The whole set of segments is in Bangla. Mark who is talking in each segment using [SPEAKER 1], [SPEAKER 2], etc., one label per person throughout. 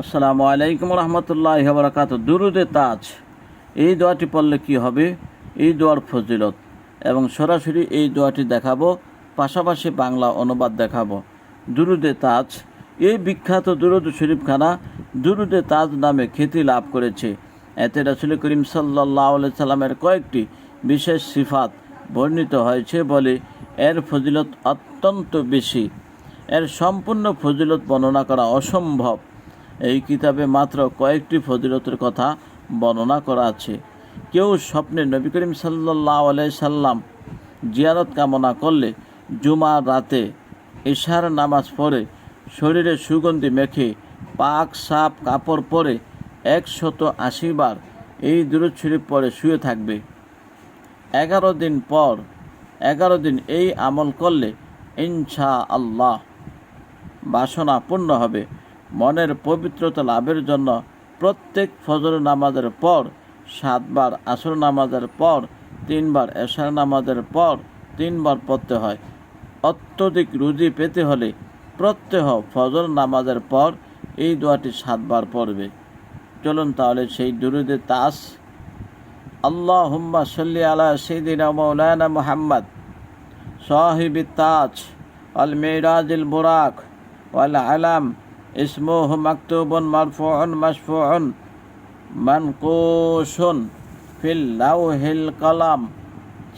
[SPEAKER 1] আসসালামু আলাইকুম রহমতুল্লাহ বরাকাত দুরুদে তাজ। এই দোয়াটি পড়লে কি হবে? এই দোয়ার ফজিলত। এবং সরাসরি এই দোয়াটি দেখাবো, পাশাপাশি বাংলা অনুবাদ দেখাবো। দুরুদে তাজ। এই বিখ্যাত দুরুদ শরীফখানা দুরুদে তাজ নামে খ্যাতি লাভ করেছে। এতে রাসুল করিম সাল্লাহ সাল্লামের কয়েকটি বিশেষ সিফাত বর্ণিত হয়েছে বলে এর ফজিলত অত্যন্ত বেশি। এর সম্পূর্ণ ফজিলত বর্ণনা করা অসম্ভব। এই কিতাবে মাত্র কয়েকটি ফজিলতের কথা বর্ণনা করা আছে। কেউ স্বপ্নে নবী করিম সাল্লাহ সাল্লাম জিয়ারত কামনা করলে জুমার রাতে ইশার নামাজ পড়ে শরীরে সুগন্ধি মেখে পাক সাপ কাপড় পরে একশত আশি বার এই দূরত শরীফ পরে শুয়ে থাকবে। এগারো দিন পর, এগারো দিন এই আমল করলে ইনশা আল্লাহ বাসনা পূর্ণ হবে। মনের পবিত্রতা লাভের জন্য প্রত্যেক ফজর নামাজের পর, সাতবার আসর নামাজের পর, তিনবার এশার নামাজের পর তিনবার পড়তে হয়। অত্যধিক রুজি পেতে হলে প্রত্যহ ফজর নামাজের পর এই দোয়াটি সাতবার পড়বে। চলুন তাহলে সেই দুরুদে তাস। আল্লাহ হুম্মা সল্লি আলা সেদিন মৌলানা মোহাম্মদ। সাহিবি তাজ আল মেরাজ বুরাক আল আলাম ইসমুহ মাকতুবুন মারফুউন মাশফুউন মানকুশুন ফিল লাওহিল কলাম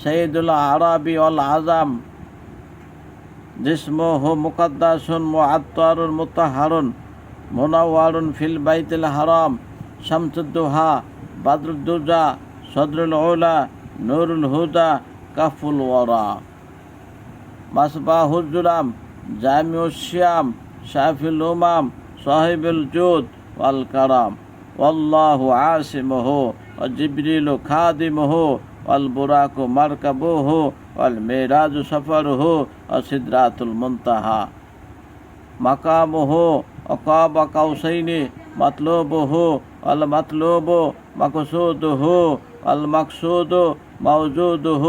[SPEAKER 1] সাইদুল আরাবি অল আজাম জিসমুহু মুকাদ্দাসুন মুআত্তারুন মুতাহারুন মুনাওয়ারুন ফিল বাইতিল হারাম শামসুদ্দুহা বাদরুদ্দুজা সদরুল উলা নুরুল হুদা কাফুল ওয়ারা মাসবাহুজুলাম জামিউ শিয়াম শাফিল উমাম সাহিবুল জুদ ওয়াল কারাম والله عاصمه وجبريل خادمه والبراق مركبه والميراج سفره وسدرات المنتهى مقامه وقاب قوسين مطلوبه والمطلوب مقصوده والمقصود موجوده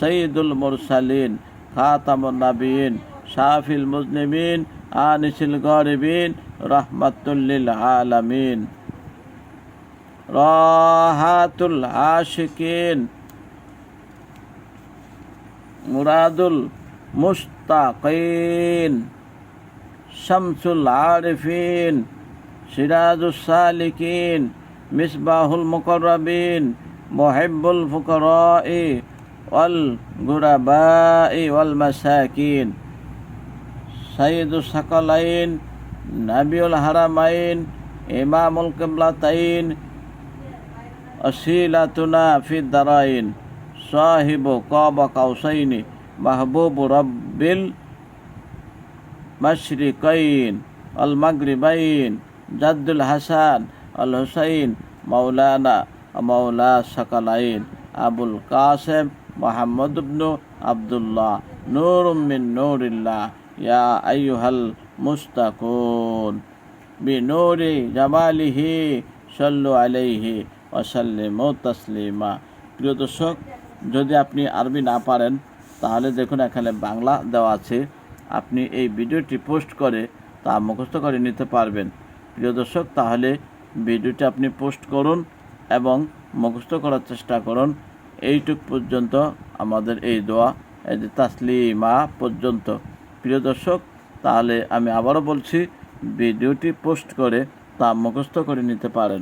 [SPEAKER 1] سيد المرسلين خاتم النبيين শাহফিল মুজলিমিন আনিসিল গরিবিন রহমাতুল্লিল আলামিন। রাহাতুল আশিকিন, মুরাদুল মুস্তাকিন, শামসুল আরিফিন, সিরাজুস সালিকিন, মিসবাহুল মুকরবিন মহেব্বুল ফুকরাই, ওয়াল গুরাবাই, ওয়াল মাসাকিন। সাইয়েদুল সাকালাইন, নাবিউল হারামাইন, ইমামুল কেবলাতাইন, অশিলাতুনা ফিদ্দারাইন সাহিব কব কাউসাইনি, মাহবুব রব্বিল মশরিকাইন, আল মাগরিবাইন, জাদ্দুল হাসান, আল হুসাইন মৌলানা মৌলা সাকালাইন, আবুল কাসেম মোহাম্মদ ইবনু আবদুল্লাহ নূর মিন নূরিল্লাহ। ইয়া আইহাল মুস্তাকুন বিনোরে জামালিহি সল্লু আলাইহি ওসাল্লিমু তাসলিমা প্রিয় দর্শক, যদি আপনি আরবি না পারেন, তাহলে দেখুন এখানে বাংলা দেওয়া আছে। আপনি এই ভিডিওটি পোস্ট করে তা মুখস্থ করে নিতে পারবেন। প্রিয় দর্শক, তাহলে ভিডিওটি আপনি পোস্ট করুন এবং মুখস্থ করার চেষ্টা করুন। এইটুক পর্যন্ত আমাদের এই দোয়া, এই যে তাসলিমা পর্যন্ত। প্রিয় দর্শক তাহলে আমি আবারও বলছি ভিডিওটি পোস্ট করে তা মুখস্থ করে নিতে পারেন।